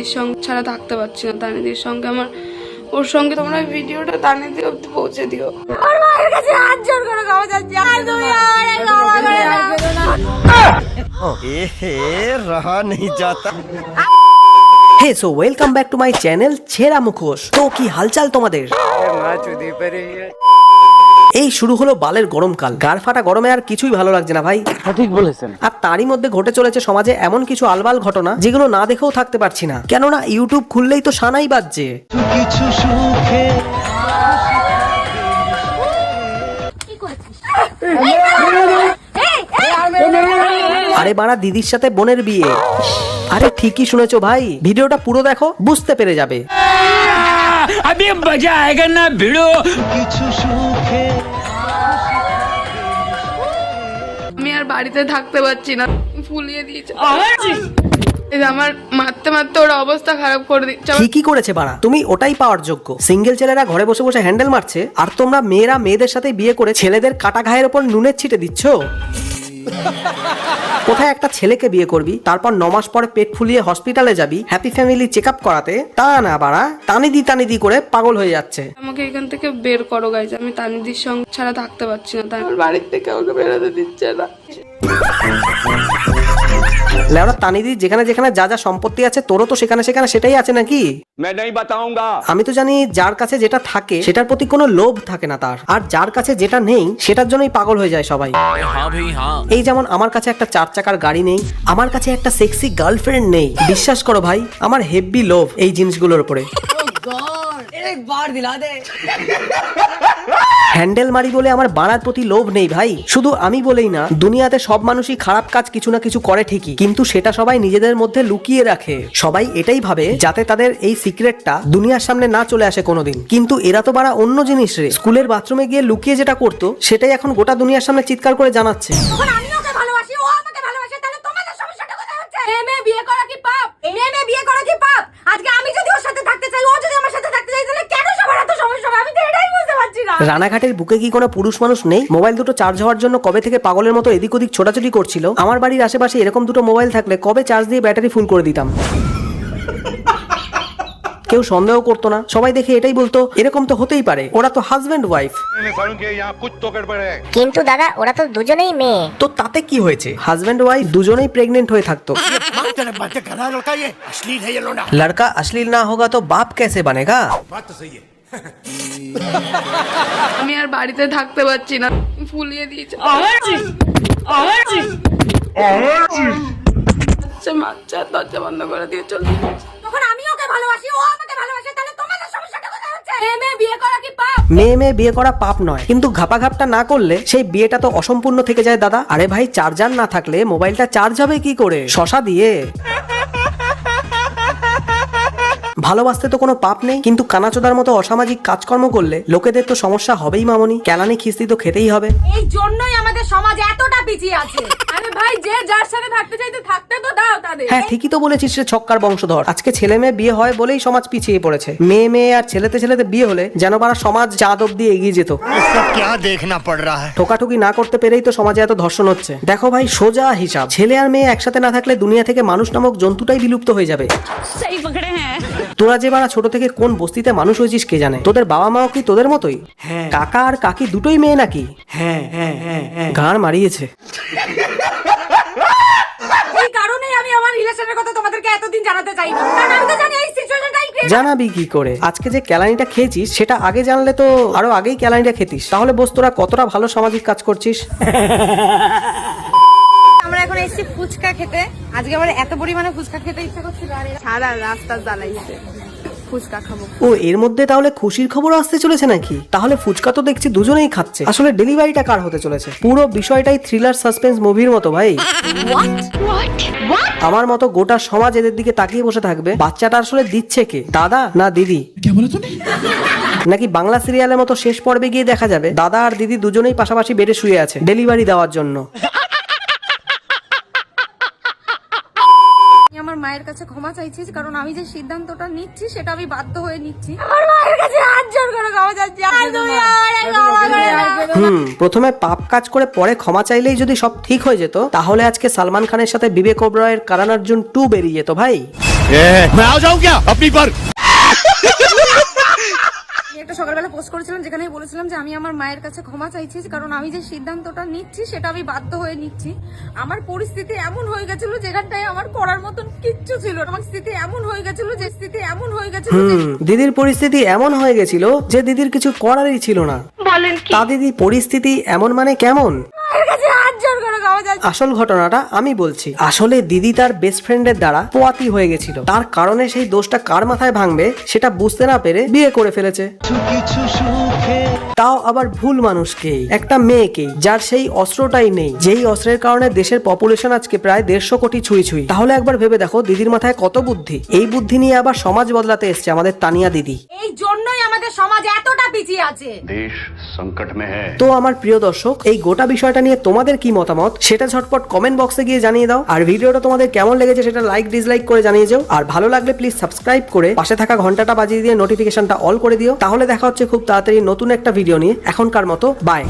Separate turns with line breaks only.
তানিদির সঙ্গে ছাড়া থাকতে পারছি না। তানিদির সঙ্গে আমার ওর সঙ্গে তোমরা ভিডিওটা তানিদি অব্দি পৌঁছে দিও।
আমার মায়ের কাছে হাত জোর করে ক্ষমা চাচ্ছি। আর তুমি আমারে ক্ষমা করে দাও।
এহে রহা নেই যাতা।
Hey so welcome back to my channel ছেঁড়া মুখোশ তো কি হালচাল তোমাদের? এই শুরু হলো বালের গরমকাল গার ফাটা গরমে আর কিছুই ভালো লাগছে না ভাই।
সঠিক বলেছেন।
আর তারই মধ্যে ঘটে চলেছে সমাজে এমন কিছু আলবাল ঘটনা যেগুলো না দেখেও থাকতে পারছি না। কেননা ইউটিউব খুললেই তো সানাই বাজছে।
কিছু সুখে
আরে বাড়া দিদির সাথে বোনের বিয়ে। আরে ঠিকই শুনেছো ভাই। ভিডিওটা পুরো দেখো বুঝতে পেরে যাবে।
अभी मजा आएगा ना भिड़ो
কিছু সুখে
আমি আর বাড়িতে থাকতে পারছি না ফুলিয়ে দিয়েছে এই যে আমার মারতে মারতে ওর অবস্থা খারাপ করে দিচ্ছে আমার-
ঠিকই করেছে বাড়া তুমি ওটাই পাওয়ার যোগ্য সিঙ্গেল ছেলেরা ঘরে বসে বসে হ্যান্ডেল মারছে আর তোমরা মেয়েরা মেয়েদের সাথে বিয়ে করে ছেলেদের কাটা ঘায়ের ওপর নুনের ছিটে দিচ্ছ কোথায় একটা ছেলেকে বিয়ে করবি তারপর নমাস মাস পরে পেট ফুলিয়ে হসপিটালে যাবি হ্যাপি ফ্যামিলি চেক আপ করাতে তা না বাড়া তানিদি টানিদি করে পাগল হয়ে যাচ্ছে।
আমাকে এখান থেকে বের করো গাইজ আমি তানিদির সঙ্গে ছাড়া থাকতে পারছি না তাই বাড়ির থেকে আমাকে বেরোতে দিচ্ছে না।
লেওরা তানিদি যেখানে যেখানে যা যা সম্পত্তি আছে তোরও তো সেখানে সেখানে সেটাই আছে নাকি? আমি তো জানি যার কাছে যেটা থাকে সেটার প্রতি কোনো লোভ থাকে না তার। আর যার কাছে যেটা নেই সেটার জন্যই পাগল হয়ে যায় সবাই। এই যেমন আমার কাছে একটা চার চাকার গাড়ি নেই আমার কাছে একটা সেক্সি গার্লফ্রেন্ড নেই। বিশ্বাস করো ভাই আমার হেভি লোভ এই জিনিসগুলোর উপরে। oh দিলা দে। হ্যান্ডেল মারি বলে আমার বাড়ার প্রতি লোভ নেই ভাই। শুধু আমি বলেই না, দুনিয়াতে সব মানুষই খারাপ কাজ কিছু না কিছু করে ঠিকই, কিন্তু সেটা সবাই নিজেদের মধ্যে লুকিয়ে রাখে। সবাই এটাই ভাবে, যাতে তাদের এই সিক্রেটটা দুনিয়ার সামনে না চলে আসে কোনোদিন। কিন্তু এরা তো বাড়া অন্য জিনিস রে। স্কুলের বাথরুমে গিয়ে লুকিয়ে যেটা করতো, সেটাই এখন গোটা দুনিয়ার সামনে চিৎকার করে জানাচ্ছে।
বিয়ে করা কি পাপ মেয়ে বিয়ে করা কি পাপ আজকে আমি যদি ওর সাথে থাকতে চাই ও যদি আমার সাথে থাকতে চাই তাহলে কেন সবার এত সমস্যা হবে? আমি তো এটাই বুঝতে পারছি না
রানাঘাটের বুকে কি কোনো পুরুষ মানুষ নেই? মোবাইল দুটো চার্জ হওয়ার জন্য কবে থেকে পাগলের মতো এদিক ওদিক ছোটাছুটি করছিল? আমার বাড়ির আশেপাশে এরকম দুটো মোবাইল থাকলে কবে চার্জ দিয়ে ব্যাটারি ফুল করে দিতাম? কেউ সন্দেহ করতো না। সবাই দেখে এটাই বলতো এরকম তো হতেই পারে। ওরা তো হাজব্যান্ড ওয়াইফ
কিন্তু দাদা ওরা তো দুজনেই মেয়ে।
তো তাতে কি হয়েছে? হাজব্যান্ড ওয়াইফ দুজনেই প্রেগনেন্ট হয়ে থাকতো। লড়কা অশ্লীল না হোগা তো বাপ কেসে বানেগা
আমি আর বাড়িতে থাকতে পারছি না। ফুলিয়ে দিয়েছে। আচ্ছা দরজা বন্ধ করে দিয়ে চল।
তখন আমি ওকে ভালোবাসি ও আমাকে ভালোবাসে তাহলে তোমাদের সমস্যাটা কোথায় হচ্ছে? মেয়ে মেয়ে বিয়ে করা কি পাপ?
মেয়ে মেয়ে বিয়ে করা পাপ নয়। কিন্তু ঘাপাঘাপটা না করলে সেই বিয়েটা তো অসম্পূর্ণ থেকে যায় দাদা। আরে ভাই চার্জার না থাকলে মোবাইলটা চার্জ হবে কি করে? শশা দিয়ে। ভালোবাসতে তো কোনো পাপ নেই, কিন্তু কানাচোদার মতো অসামাজিক কাজকর্ম করলে লোকেদের তো সমস্যা হবেই মামনি। কেলানি খিস্তি তো খেতেই হবে।
এই জন্যই আমাদের সমাজ এতটা পিছিয়ে আছে। আরে ভাই, যে যার সাথে থাকতে চাইতে দাও
হ্যাঁ ঠিকই তো বলেছিস রে ছক্কার বংশধর। আজকে ছেলে মেয়ে বিয়ে হয় বলেই সমাজ পিছিয়ে পড়েছে। মেয়ে মেয়ে আর ছেলেতে ছেলেতে বিয়ে হলে যেন পারা সমাজ চাঁদ অব্দি এগিয়ে যেত। ঠোকাঠুকি না করতে পেরেই তো সমাজে এত ধর্ষণ হচ্ছে। দেখো ভাই সোজা হিসাব। ছেলে আর মেয়ে একসাথে না থাকলে দুনিয়া থেকে মানুষ নামক জন্তুটাই বিলুপ্ত হয়ে যাবে। তোরা যে বারা ছোট থেকে কোন বস্তিতে মানুষ হয়েছিস কে জানে? তোদের বাবা মাও কি তোদের মতোই? হ্যাঁ। কাকা আর কাকি দুটোই মেয়ে নাকি? হ্যাঁ হ্যাঁ হ্যাঁ, হ্যাঁ। গাঁড় মারিয়েছে।
এই কারণেই আমি আমার রিলেশনের কথা তোমাদেরকে এতদিন জানাতে চাইনি। কারণ আমি তো জানি এই সিচুয়েশনটাই
জানাবি কি করে? আজকে যে ক্যালানিটা খেয়েছিস সেটা আগে জানলে তো আরও আগেই ক্যালানিটা খেতিস। তাহলে বস তোরা কতটা ভালো সামাজিক কাজ করছিস?
আমরা এখন এসেছি ফুচকা খেতে। আজকে আমার এত পরিমাণে ফুচকা খেতে ইচ্ছা করছিল আর
সারা রাস্তা জ্বালাইছে। ফুচকা খাব।
ও এর মধ্যে তাহলে খুশির খবর আসতে চলেছে নাকি? তাহলে ফুচকা তো দেখছি দুজনেই খাচ্ছে। আসলে ডেলিভারিটা কার হতে চলেছে? পুরো বিষয়টাই থ্রিলার সাসপেন্স মুভির মতো ভাই। আমার মতো গোটা সমাজ এদের দিকে তাকিয়ে বসে থাকবে। বাচ্চাটা আসলে দিচ্ছে কে? দাদা না দিদি? নাকি বাংলা সিরিয়ালের মতো শেষ পর্বে গিয়ে দেখা যাবে? দাদা আর দিদি দুজনেই পাশাপাশি বেডে শুয়ে আছে ডেলিভারি দেওয়ার জন্য
আমি আমার মায়ের কাছে ক্ষমা চাইছি কারণ আমি যে সিদ্ধান্তটা নিচ্ছি সেটা আমি বাধ্য হয়ে নিচ্ছি আমার মায়ের কাছে হাত জোর করে ক্ষমা চাচ্ছি আর তুমি আমারে ক্ষমা করে দাও
হুম প্রথমে পাপ কাজ করে পরে ক্ষমা চাইলেই যদি সব ঠিক হয়ে যেত তাহলে আজকে সালমান খানের সাথে বিবেক ওবরয়ের কারণ অর্জুন টু বেরিয়ে যেত ভাই
मैं आ जाऊं क्या अपनी पर
করেছিলাম যেখানে বলেছিলাম যে আমি আমার মায়ের কাছে ক্ষমা চাইছি কারণ আমি যে সিদ্ধান্তটা নিচ্ছি সেটা আমি বাধ্য হয়ে নিচ্ছি। আমার পরিস্থিতি এমন হয়ে গেছিল যেখানটায় আমার করার মতন কিচ্ছু ছিল না। আমার স্থিতি এমন হয়ে গেছিল যে স্থিতি এমন হয়ে গেছিল
দিদির পরিস্থিতি এমন হয়ে গেছিল যে দিদির কিছু করারই ছিল না।
বলেন
তা দিদি পরিস্থিতি এমন মানে কেমন?
মায়ের কাছে জোর করে
আসল ঘটনাটা আমি বলছি। আসলে দিদি তার বেস্ট ফ্রেন্ডের দ্বারা পোয়াতি হয়ে গেছিল। তার কারণে সেই দোষটা কার মাথায় ভাঙবে সেটা বুঝতে না পেরে বিয়ে করে ফেলেছে। তাও আবার ভুল মানুষকেই একটা মেয়েকে যার সেই অস্ত্রটাই নেই। যেই অস্ত্রের কারণে দেশের পপুলেশন আজকে প্রায় দেড়শো কোটি ছুঁই ছুঁই। তাহলে একবার ভেবে দেখো দিদির মাথায় কত বুদ্ধি। এই বুদ্ধি নিয়ে আবার সমাজ বদলাতে এসছে আমাদের তানিয়া দিদি।
এই জন্যই আমাদের সমাজ এতটা পিছিয়ে আছে।
দেশ সংকট মে
তো আমার প্রিয় দর্শক এই গোটা বিষয়টা নিয়ে তোমাদের কি মতামত? সেটা ঝটপট কমেন্ট বক্সে গিয়ে জানিয়ে দাও। আর ভিডিওটা তোমাদের কেমন লেগেছে সেটা লাইক ডিসলাইক করে জানিয়ে যাও। আর ভালো লাগলে প্লিজ সাবস্ক্রাইব করে পাশে থাকা ঘন্টাটা বাজিয়ে দিয়ে নোটিফিকেশনটা অল করে দিও। তাহলে দেখা হচ্ছে খুব তাড়াতাড়ি নতুন একটা ভিডিও নিয়ে। এখনকার মতো বাই